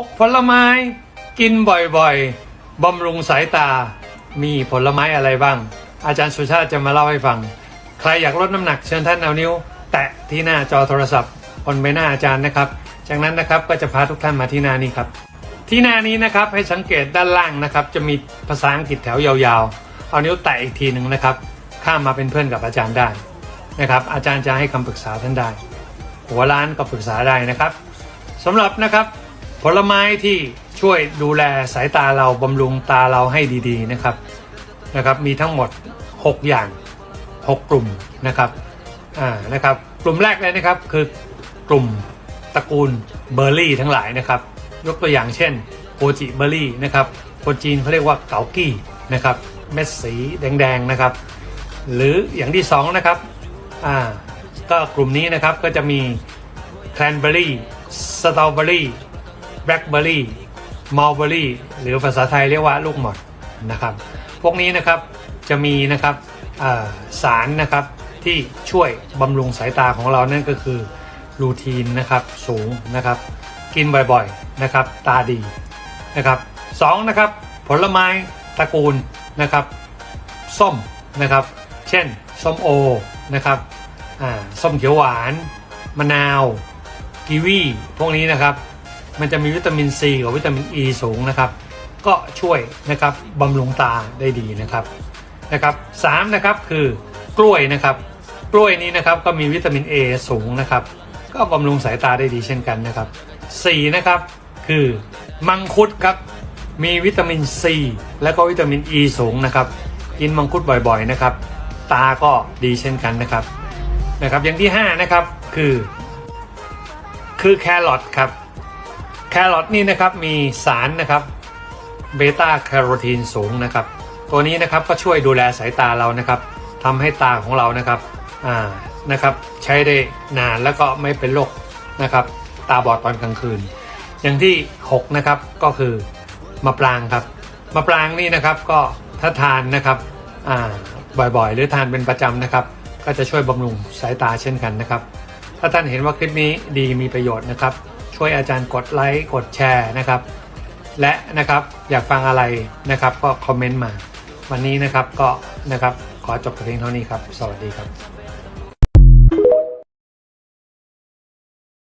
กผลไม้ กินบ่อยๆบำรุงสายตา มีผลไม้อะไรบ้าง อาจารย์สุชาติจะมาเล่าให้ฟัง ใครอยากลดน้ำหนักเชิญท่านเอานิ้ว แตะที่หน้าจอโทรศัพท์บนใบหน้าอาจารย์นะครับ จากนั้นนะครับก็จะพาทุกท่านมาที่หน้านี้ครับ ที่หน้านี้นะครับให้สังเกตด้านล่างนะครับ จะมีภาษาอังกฤษแถวยาวๆ เอานิ้วแตะอีกทีหนึ่งนะครับ ข้ามมาเป็นเพื่อนกับอาจารย์ได้นะครับ อาจารย์จะให้คำปรึกษาท่านได้ หัวร้านก็ปรึกษาได้นะครับสำหรับนะครับ ผลไม้ที่ช่วยดูแลสายตาเราบำรุงตาเราให้ดีๆนะครับนะครับ มีทั้งหมด 6 อย่าง 6 กลุ่มนะครับอ่านะครับกลุ่มแรกเลยนะครับคือกลุ่มตระกูลเบอร์รี่ทั้งหลายนะครับ ยกตัวอย่างเช่นโกจิเบอร์รี่นะครับคนจีนเขาเรียกว่าเกากี้นะครับเม็ดสีแดงๆนะครับ หรืออย่างที่สองนะครับอ่าก็กลุ่มนี้นะครับก็จะมีแคลนเบอร์รี่สตรอเบอร์รี่ แบล็คเบอร์รี่มัลเบอรี่หรือภาษาไทยเรียกว่าลูกหมดนะครับ พวกนี้นะครับจะมีนะครับสารนะครับที่ช่วยบำรุงสายตาของเรานั่นก็คือลูทีนนะครับสูงนะครับ กินบ่อยๆนะครับตาดีนะครับสองนะครับผลไม้ตระกูลนะครับส้มนะครับ เช่นส้มโอนะครับส้มเขียวหวาน มะนาว กีวี พวกนี้นะครับ มันจะมีวิตามินซีกับวิตามินอ e ีสูงนะครับ ก็ช่วยนะครับบำรุงตาได้ดีนะครับนะครับสามนะครับคือกล้วยนะครับกล้วยนี้นะครับก็มีวิตามิน A สูงนะครับ ก็บำรุงสายตาได้ดีเช่นกันนะครับสี่นะครับคือมังคุดครับมีวิตามินซีและก็วิตามินอ e ีสูงนะครับ กินมังคุดบ่อยๆนะครับ ตาก็ดีเช่นกันนะครับนะครับอย่างที่ห้านะครับคือ คือแครอทครับ แครอทนี่นะครับมีสารนะครับเบต้าแคโรทีนสูงนะครับ ตัวนี้นะครับก็ช่วยดูแลสายตาเรานะครับทำให้ตาของเรานะครับอ่านะครับใช้ได้นานแล้วก็ไม่เป็นโรคนะครับตาบอดตอนกลางคืน อย่างที่ 6 นะครับก็คือมะปรางครับมะปรางนี่นะครับก็ถ้าทานนะครับอ่าบ่อยๆ หรือทานเป็นประจำนะครับ ก็จะช่วยบำรุงสายตาเช่นกันนะครับ ถ้าท่านเห็นว่าคลิปนี้ดีมีประโยชน์นะครับ ช่วยอาจารย์กดไลค์กดแชร์นะครับ และนะครับอยากฟังอะไรนะครับ ก็คอมเมนต์มา วันนี้นะครับก็นะครับขอจบแต่เพียงเท่านี้ครับ สวัสดีครับ